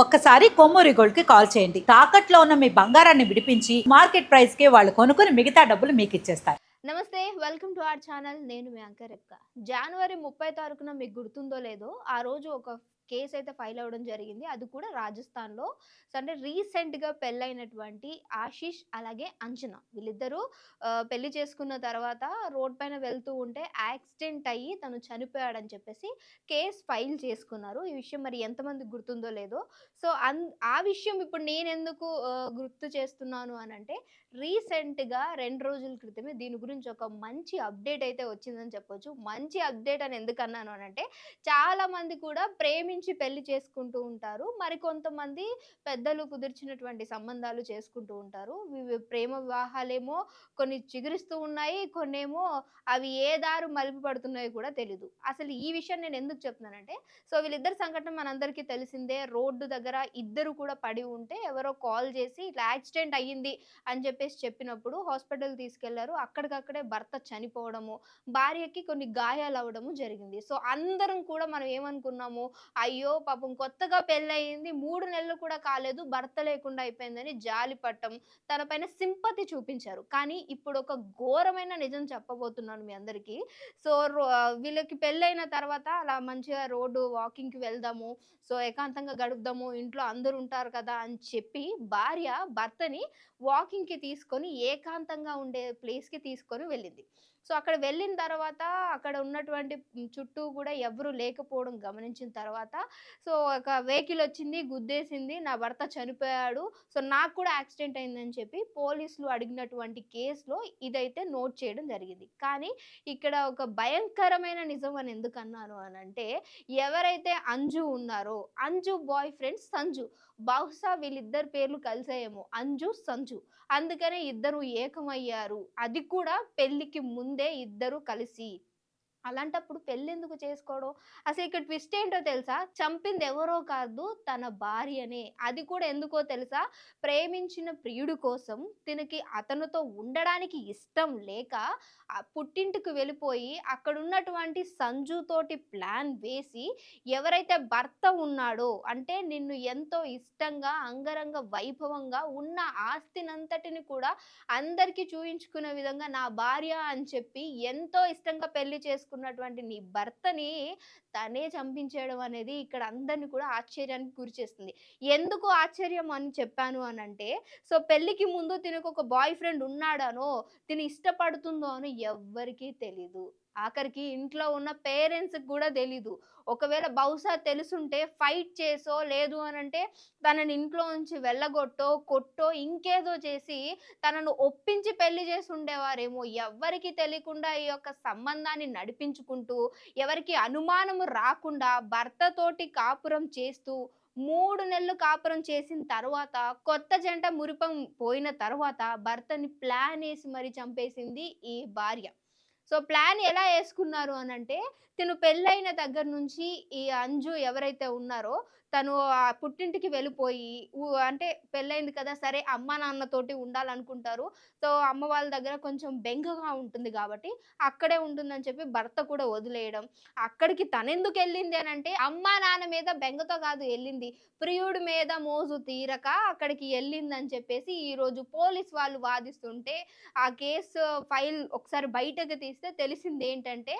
ఒక్కసారి కొమ్మూరి గోల్డ్కి కాల్ చేయండి. తాకట్లో ఉన్న మీ బంగారాన్ని విడిపించి మార్కెట్ ప్రైస్కి వాళ్ళు కొనుక్కుని మిగతా డబ్బులు మీకు ఇచ్చేస్తారు. నమస్తే వెల్కమ్ టు అవర్ ఛానల్. నేను మీ అంకర్ జనవరి ముప్పై తారీఖున మీకు గుర్తుందో లేదో ఆ రోజు ఒక కేసు అయితే ఫైల్ అవ్వడం జరిగింది. అది కూడా రాజస్థాన్లో. సో అంటే రీసెంట్గా పెళ్ళైనటువంటి ఆశీష్ అలాగే అంజనా వీళ్ళిద్దరూ పెళ్ళి చేసుకున్న తర్వాత రోడ్ పైన వెళ్తూ ఉంటే యాక్సిడెంట్ అయ్యి తను చనిపోయాడని చెప్పేసి కేసు ఫైల్ చేసుకున్నారు. ఈ విషయం మరి ఎంతమందికి గుర్తుందో లేదో. సో అన్ ఆ విషయం ఇప్పుడు నేను ఎందుకు గుర్తు చేస్తున్నాను అని అంటే రీసెంట్గా రెండు రోజుల క్రితమే దీని గురించి ఒక మంచి అప్డేట్ అయితే వచ్చిందని చెప్పొచ్చు. మంచి అప్డేట్ అని ఎందుకన్నాను అని అంటే చాలామంది కూడా ప్రేమించి పెళ్ళి చేసుకుంటూ ఉంటారు. మరి కొంతమంది పెద్దలు కుదిర్చినటువంటి సంబంధాలు చేసుకుంటూ ఉంటారు. ప్రేమ వివాహాలేమో కొన్ని చిగురిస్తూ ఉన్నాయి కొన్నేమో అవి ఏ దారు మలుపు పడుతున్నాయో కూడా తెలీదు. అసలు ఈ విషయం నేను ఎందుకు చెప్తున్నానంటే సో వీళ్ళిద్దరి సంఘటన మనందరికీ తెలిసిందే. రోడ్డు దగ్గర ఇద్దరు కూడా పడి ఉంటే ఎవరో కాల్ చేసి ఇట్లా యాక్సిడెంట్ అయ్యింది అని చెప్పి కేసు చెప్పినప్పుడు హాస్పిటల్ తీసుకెళ్ళారు. అక్కడికక్కడే భర్త చనిపోవడము భార్యకి కొన్ని గాయాలు అవ్వడము జరిగింది. సో అందరం కూడా మనం ఏమనుకున్నాము? అయ్యో పాపం కొత్తగా పెళ్ళయింది మూడు నెలలు కూడా కాలేదు భర్త లేకుండా అయిపోయిందని జాలి పట్టం తన పైన సింపతి చూపించారు. కానీ ఇప్పుడు ఒక ఘోరమైన నిజం చెప్పబోతున్నాను మీ అందరికీ. సో రో- వీళ్ళకి పెళ్ళైన తర్వాత అలా మంచిగా రోడ్డు వాకింగ్కి వెళ్దాము సో ఏకాంతంగా గడుపుదాము ఇంట్లో అందరూ ఉంటారు కదా అని చెప్పి భార్య భర్తని వాకింగ్కి తీసుకొని ఏకాంతంగా ఉండే ప్లేస్కి తీసుకొని వెళ్ళింది. సో అక్కడ వెళ్ళిన తర్వాత అక్కడ ఉన్నటువంటి చుట్టూ కూడా ఎవరు లేకపోవడం గమనించిన తర్వాత సో ఒక వెహికల్ వచ్చింది గుద్దేసింది నా భర్త చనిపోయాడు. సో నాకు కూడా యాక్సిడెంట్ అయిందని చెప్పి పోలీసులు అడిగినటువంటి కేసులో ఇదైతే నోట్ చేయడం జరిగింది. కానీ ఇక్కడ ఒక భయంకరమైన నిజం అని ఎందుకు అన్నాను అని అంటే ఎవరైతే అంజు ఉన్నారో అంజు బాయ్ ఫ్రెండ్ సంజు బహుశా వీళ్ళిద్దరు పేర్లు కలిసాయేమో అంజు సంజు. అందుకనే ఇద్దరు ఏకమయ్యారు. అది కూడా పెళ్ళికి ముందు ముందే ఇద్దరు కలిసి అలాంటప్పుడు పెళ్ళెందుకు చేసుకోవడం? అసలు ఇక్కడ ట్విస్ట్ ఏంటో తెలుసా? చంపింది ఎవరో కాదు తన భార్యనే. అది కూడా ఎందుకో తెలుసా? ప్రేమించిన ప్రియుడు కోసం తినకి అతనితో ఉండడానికి ఇష్టం లేక పుట్టింటికి వెళ్ళిపోయి అక్కడ ఉన్నటువంటి సంజుతోటి ప్లాన్ వేసి ఎవరైతే భర్త ఉన్నాడో అంటే నిన్ను ఎంతో ఇష్టంగా అంగరంగ వైభవంగా ఉన్న ఆస్తినంతటిని కూడా అందరికీ చూయించుకునే విధంగా నా భార్య అని చెప్పి ఎంతో ఇష్టంగా పెళ్ళి చేసుకున్నటువంటి నీ భర్తని తనే చంపించేయడం అనేది ఇక్కడ అందరిని కూడా ఆశ్చర్యానికి గురి చేస్తుంది. ఎందుకు ఆశ్చర్యం అని చెప్పాను అని అంటే సో పెళ్ళికి ముందు తినకు ఒక బాయ్ ఫ్రెండ్ ఉన్నాడనో తిని ఇష్టపడుతుందో అని ఎవ్వరికీ తెలీదు. ఆఖరికి ఇంట్లో ఉన్న పేరెంట్స్కి కూడా తెలీదు. ఒకవేళ బహుశా తెలుసుంటే ఫైట్ చేసో లేదు అని అంటే తనని ఇంట్లో నుంచి వెళ్ళగొట్టో కొట్టో ఇంకేదో చేసి తనను ఒప్పించి పెళ్ళి చేసి ఉండేవారేమో. ఎవ్వరికి తెలియకుండా ఈ యొక్క సంబంధాన్ని నడిపించుకుంటూ ఎవరికి అనుమానము రాకుండా భర్తతోటి కాపురం చేస్తూ మూడు నెలలు కాపురం చేసిన తర్వాత కొత్త జంట మురిపం పోయిన తర్వాత భర్తని ప్లాన్ వేసి మరి చంపేసింది ఈ భార్య. సో ప్లాన్ ఎలా వేసుకున్నారు అని అంటే తిను పెళ్ళైన దగ్గర నుంచి ఈ అంజు ఎవరైతే ఉన్నారో తను ఆ పుట్టింటికి వెళ్ళిపోయి ఊ- అంటే పెళ్ళైంది కదా సరే అమ్మ నాన్నతోటి ఉండాలనుకుంటారు. సో అమ్మ వాళ్ళ దగ్గర కొంచెం బెంగగా ఉంటుంది కాబట్టి అక్కడే ఉంటుందని చెప్పి భర్త కూడా వదిలేయడం. అక్కడికి తనెందుకు వెళ్ళింది అని అంటే అమ్మ నాన్న మీద బెంగతో కాదు వెళ్ళింది. ప్రియుడి మీద మోజు తీరక అక్కడికి వెళ్ళిందని చెప్పేసి ఈరోజు పోలీస్ వాళ్ళు వాదిస్తుంటే ఆ కేసు ఫైల్ ఒకసారి బయటకు తీస్తే తెలిసింది ఏంటంటే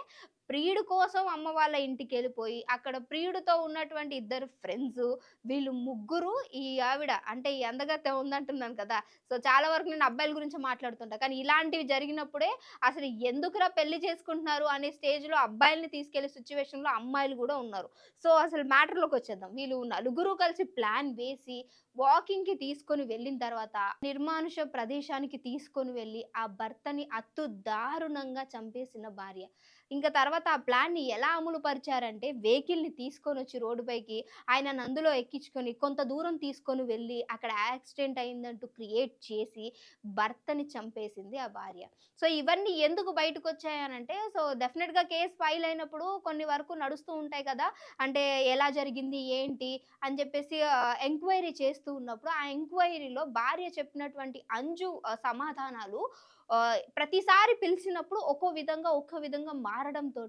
ప్రియుడు కోసం అమ్మ వాళ్ళ ఇంటికి వెళ్ళిపోయి అక్కడ ప్రియుడితో ఉన్నటువంటి ఇద్దరు ఫ్రెండ్స్ వీళ్ళు ముగ్గురు ఈ ఆవిడ అంటే ఈ అందగత్త ఉందంటున్నాను కదా సో చాలా వరకు నేను అబ్బాయిల గురించి మాట్లాడుతుంటా. కానీ ఇలాంటివి జరిగినప్పుడే అసలు ఎందుకురా పెళ్ళి చేసుకుంటున్నారు అనే స్టేజ్లో అబ్బాయిల్ని తీసుకెళ్ళే సిచ్యువేషన్లో అమ్మాయిలు కూడా ఉన్నారు. సో అసలు మ్యాటర్లోకి వచ్చేద్దాం. వీళ్ళు నలుగురు కలిసి ప్లాన్ వేసి వాకింగ్కి తీసుకొని వెళ్ళిన తర్వాత నిర్మానుష ప్రదేశానికి తీసుకొని వెళ్ళి ఆ భర్తని అత్తు దారుణంగా చంపేసిన భార్య. ఇంకా తర్వాత తర్వాత ఆ ప్లాన్ని ఎలా అమలు పరిచారంటే వెహికల్ని తీసుకొని వచ్చి రోడ్డుపైకి ఆయన అందులో ఎక్కించుకొని కొంత దూరం తీసుకొని వెళ్ళి అక్కడ యాక్సిడెంట్ అయిందంటూ క్రియేట్ చేసి భర్తని చంపేసింది ఆ భార్య. సో ఇవన్నీ ఎందుకు బయటకు వచ్చాయనంటే సో డెఫినెట్గా కేసు ఫైల్ అయినప్పుడు కొన్ని వరకు నడుస్తూ ఉంటాయి కదా అంటే ఎలా జరిగింది ఏంటి అని చెప్పేసి ఎంక్వైరీ చేస్తూ ఉన్నప్పుడు ఆ ఎంక్వైరీలో భార్య చెప్పినటువంటి అంజు సమాధానాలు ప్రతిసారి పిలిచినప్పుడు ఒక్కో విధంగా ఒక్కో విధంగా మారడంతో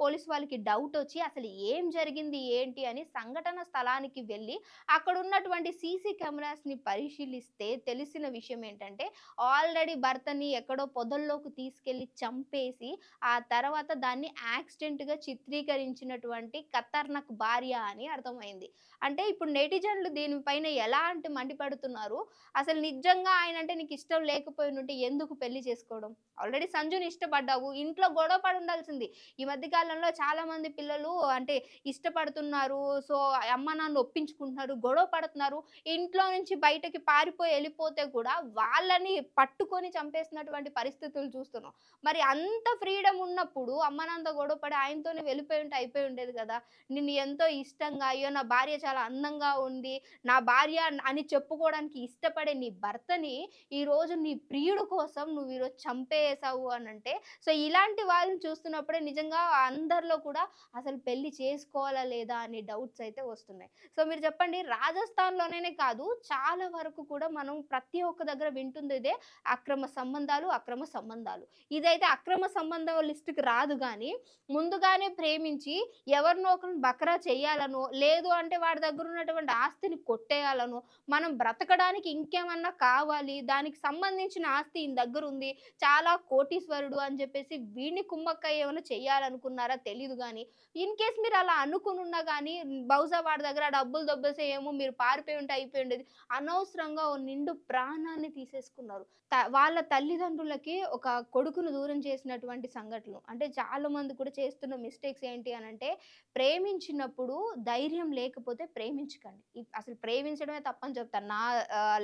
పోలీస్ వాళ్ళకి డౌట్ వచ్చి అసలు ఏం జరిగింది ఏంటి అని సంఘటన స్థలానికి వెళ్ళి అక్కడ ఉన్నటువంటి సీసీ కెమెరాస్ని పరిశీలిస్తే తెలిసిన విషయం ఏంటంటే ఆల్రెడీ భర్తని ఎక్కడో పొదల్లోకి తీసుకెళ్ళి చంపేసి ఆ తర్వాత దాన్ని యాక్సిడెంట్గా చిత్రీకరించినటువంటి ఖతర్నక్ భార్య అని అర్థమైంది. అంటే ఇప్పుడు నెటిజన్లు దీనిపైన ఎలాంటి మండిపడుతున్నారు? అసలు నిజంగా ఆయన అంటే నీకు ఇష్టం లేకపోయి ఎందుకు పెళ్ళి చేసుకోవడం. ఆల్రెడీ సంజుని ఇష్టపడ్డావు. ఇంట్లో గొడవ పడి ఉండాల్సింది. ఈ మధ్య కాలంలో చాలా మంది పిల్లలు అంటే ఇష్టపడుతున్నారు. సో అమ్మ నాన్న ఒప్పించుకుంటున్నారు గొడవ పడుతున్నారు. ఇంట్లో నుంచి బయటకి పారిపోయి వెళ్ళిపోతే కూడా వాళ్ళని పట్టుకొని చంపేసినటువంటి పరిస్థితులు చూస్తున్నాం. మరి అంత ఫ్రీడమ్ ఉన్నప్పుడు అమ్మ నాన్నతో గొడవ పడి ఆయనతోనే వెళ్ళిపోయి ఉంటే అయిపోయి ఉండేది కదా. నిన్ను ఎంతో ఇష్టంగా అయ్యో నా భార్య చాలా అందంగా ఉంది. నా భార్య అని చెప్పుకోవడానికి ఇష్టపడే నీ భర్తని ఈ రోజు నీ ప్రియుడు కోసం నువ్వు ఈరోజు చంపేసావు అని అంటే సో ఇలాంటి వాళ్ళని చూస్తున్నప్పుడే నిజంగా అందరిలో కూడా అసలు పెళ్ళి చేసుకోవాలా లేదా అనే డౌట్స్ అయితే వస్తున్నాయి. సో మీరు చెప్పండి రాజస్థాన్లోనే కాదు చాలా వరకు కూడా మనం ప్రతి ఒక్క దగ్గర వింటుంది ఇదే అక్రమ సంబంధాలు అక్రమ సంబంధాలు. ఇదైతే అక్రమ సంబంధం లిస్టుకి రాదు కానీ ముందుగానే ప్రేమించి ఎవరినో ఒకరిని బకరా చేయాలనో లేదు అంటే వాడి దగ్గర ఉన్నటువంటి ఆస్తిని కొట్టేయాలనో మనం బ్రతకడానికి ఇంకేమన్నా కావాలి దానికి సంబంధించిన ఆస్తి ఈ దగ్గర ఉంది చాలా కోటీశ్వరుడు అని చెప్పేసి వీడిని కుమ్మక్కయ్య ఏమైనా చేయాలనుకున్నారా తెలియదు కానీ ఇన్ కేస్ మీరు అలా అనుకుని ఉన్నా కానీ బహుశా వాడి దగ్గర డబ్బులు దొబ్బేసే ఏమో మీరు పారిపోయి ఉంటే అయిపోయి ఉండేది. అనవసరంగా ఓ నిండు ప్రాణాన్ని తీసేసుకున్నారు. వాళ్ళ తల్లిదండ్రులకి ఒక కొడుకును దూరం చేసినటువంటి సంఘటనలు. అంటే చాలా మంది కూడా చేస్తున్న మిస్టేక్స్ ఏంటి అని అంటే ప్రేమించినప్పుడు ధైర్యం లేకపోతే ప్రేమించకండి. అసలు ప్రేమించడమే తప్పని చెప్తాను. నా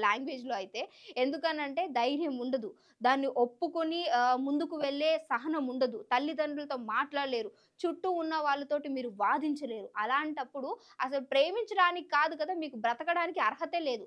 లాంగ్వేజ్లో అయితే. ఎందుకనంటే ధైర్యం ఉండదు. దాన్ని ఒప్పుకొని ఆ, ముందుకు వెళ్ళే సహనం ఉండదు. తల్లిదండ్రులతో మాట్లాడలేరు. చుట్టూ ఉన్న వాళ్ళతోటి మీరు వాదించలేరు. అలాంటప్పుడు అసలు ప్రేమించడానికి కాదు కదా మీకు బ్రతకడానికి అర్హతే లేదు.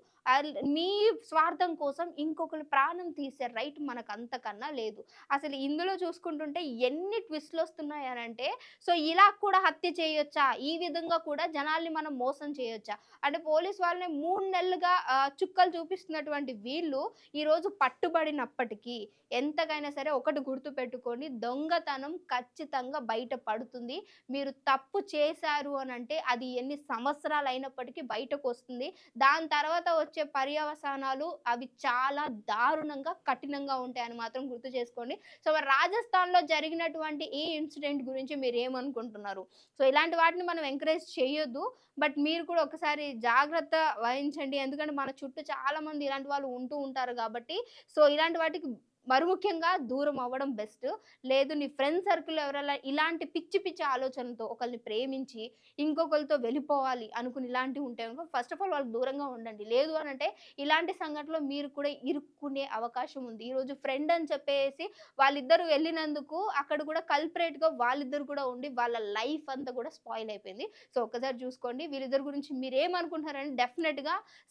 మీ స్వార్థం కోసం ఇంకొకరి ప్రాణం తీసే రైట్ మనకు అంతకన్నా లేదు. అసలు ఇందులో చూసుకుంటుంటే ఎన్ని ట్విస్ట్లు వస్తున్నాయి అని అంటే సో ఇలా కూడా హత్య చేయొచ్చా? ఈ విధంగా కూడా జనాల్ని మనం మోసం చేయొచ్చా? అంటే పోలీస్ వాళ్ళని మూడు నెలలుగా చుక్కలు చూపిస్తున్నటువంటి వీళ్ళు ఈరోజు పట్టుబడినప్పటికీ ఎంతకైనా సరే ఒకటి గుర్తు పెట్టుకొని దొంగతనం ఖచ్చితంగా బయట పడుతుంది. మీరు తప్పు చేశారు అని అంటే అది ఎన్ని సంవత్సరాలు అయినప్పటికీ బయటకు వస్తుంది. దాని తర్వాత వచ్చే పర్యవసానాలు అవి చాలా దారుణంగా కఠినంగా ఉంటాయని మాత్రం గుర్తు చేసుకోండి. సో మరి రాజస్థాన్లో జరిగినటువంటి ఈ ఇన్సిడెంట్ గురించి మీరు ఏమనుకుంటున్నారు? సో ఇలాంటి వాటిని మనం ఎంకరేజ్ చేయొద్దు. బట్ మీరు కూడా ఒకసారి జాగ్రత్త వహించండి. ఎందుకంటే మన చుట్టూ చాలా మంది ఇలాంటి వాళ్ళు ఉంటూ ఉంటారు కాబట్టి. సో ఇలాంటి వాటికి మరి ముఖ్యంగా దూరం అవ్వడం బెస్ట్. లేదు నీ ఫ్రెండ్ సర్కిల్ ఎవరైనా ఇలాంటి పిచ్చి పిచ్చి ఆలోచనతో ఒకరిని ప్రేమించి ఇంకొకరితో వెళ్ళిపోవాలి అనుకుని ఇలాంటివి ఉంటే ఫస్ట్ ఆఫ్ ఆల్ వాళ్ళకి దూరంగా ఉండండి. లేదు అని అంటే ఇలాంటి సంఘటనలో మీరు కూడా ఇరుక్కునే అవకాశం ఉంది. ఈరోజు ఫ్రెండ్ అని చెప్పేసి వాళ్ళిద్దరు వెళ్ళినందుకు అక్కడ కూడా కల్పరేట్గా వాళ్ళిద్దరు కూడా ఉండి వాళ్ళ లైఫ్ అంతా కూడా స్పాయిల్ అయిపోయింది. సో ఒకసారి చూసుకోండి. వీళ్ళిద్దరి గురించి మీరు ఏమనుకుంటున్నారని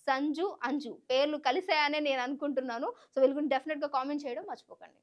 సంజు అంజు పేర్లు కలిసాయనే నేను అనుకుంటున్నాను. సో వీళ్ళ గురించి డెఫినెట్గా కామెంట్ చేయడం మర్చిపోకండి.